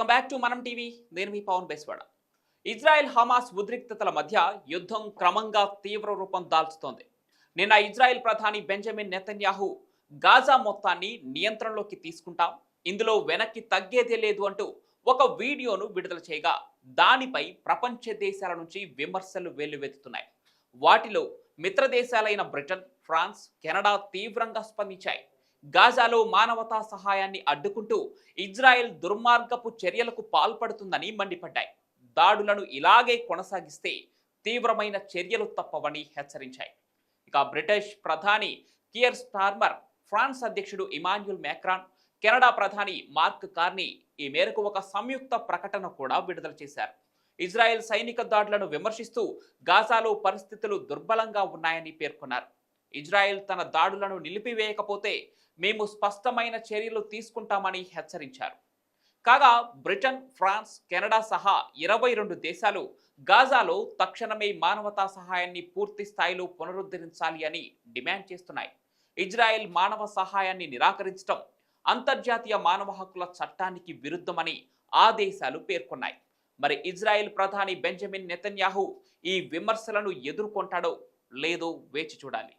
Welcome back to Manam TV నేను మీ Pavan Beswada. Israel Hamas ఉద్రిక్తతల మధ్య యుద్ధం క్రమంగా తీవ్ర రూపం దాల్చుతోంది. నిన్న ఇజ్రాయెల్ ప్రధాని బెంజమిన్ నెతన్యాహు గాజా మొత్తాన్ని నియంత్రణలోకి తీసుకుంటాం. ఇందులో వెనక్కి తగ్గేదే లేదు అంటూ ఒక వీడియోను విడుదల చేయగా దానిపై ప్రపంచ దేశాల నుంచి విమర్శలు వెల్లువెత్తుతున్నాయి. వాటిలో మిత్ర దేశాలైన బ్రిటన్ ఫ్రాన్స్ కెనడా తీవ్రంగా స్పందించాయి. గాజాలో మానవతా సహాయాన్ని అడ్డుకుంటూ ఇజ్రాయెల్ దుర్మార్గపు చర్యలకు పాల్పడుతుందని మండిపడ్డాయి. దాడులను ఇలాగే కొనసాగిస్తే తీవ్రమైన చర్యలు తప్పవని హెచ్చరించాయి. ఇక బ్రిటిష్ ప్రధాని కియర్ స్టార్మర్ ఫ్రాన్స్ అధ్యక్షుడు ఇమాన్యుల్ మ్యాక్రాన్ కెనడా ప్రధాని మార్క్ కార్నీ ఈ మేరకు ఒక సంయుక్త ప్రకటన కూడా విడుదల చేశారు. ఇజ్రాయెల్ సైనిక దాడులను విమర్శిస్తూ గాజాలో పరిస్థితులు దుర్బలంగా ఉన్నాయని పేర్కొన్నారు. ఇజ్రాయెల్ తన దాడులను నిలిపివేయకపోతే మేము స్పష్టమైన చర్యలు తీసుకుంటామని హెచ్చరించారు. కాగా బ్రిటన్ ఫ్రాన్స్ కెనడా సహా ఇరవై రెండు దేశాలు గాజాలో తక్షణమే మానవతా సహాయాన్ని పూర్తి స్థాయిలో పునరుద్ధరించాలి అని డిమాండ్ చేస్తున్నాయి. ఇజ్రాయెల్ మానవ సహాయాన్ని నిరాకరించడం అంతర్జాతీయ మానవ హక్కుల చట్టానికి విరుద్ధమని ఆ దేశాలు పేర్కొన్నాయి. మరి ఇజ్రాయెల్ ప్రధాని బెంజమిన్ నెతన్యాహు ఈ విమర్శలను ఎదుర్కొంటాడో లేదో వేచి చూడాలి.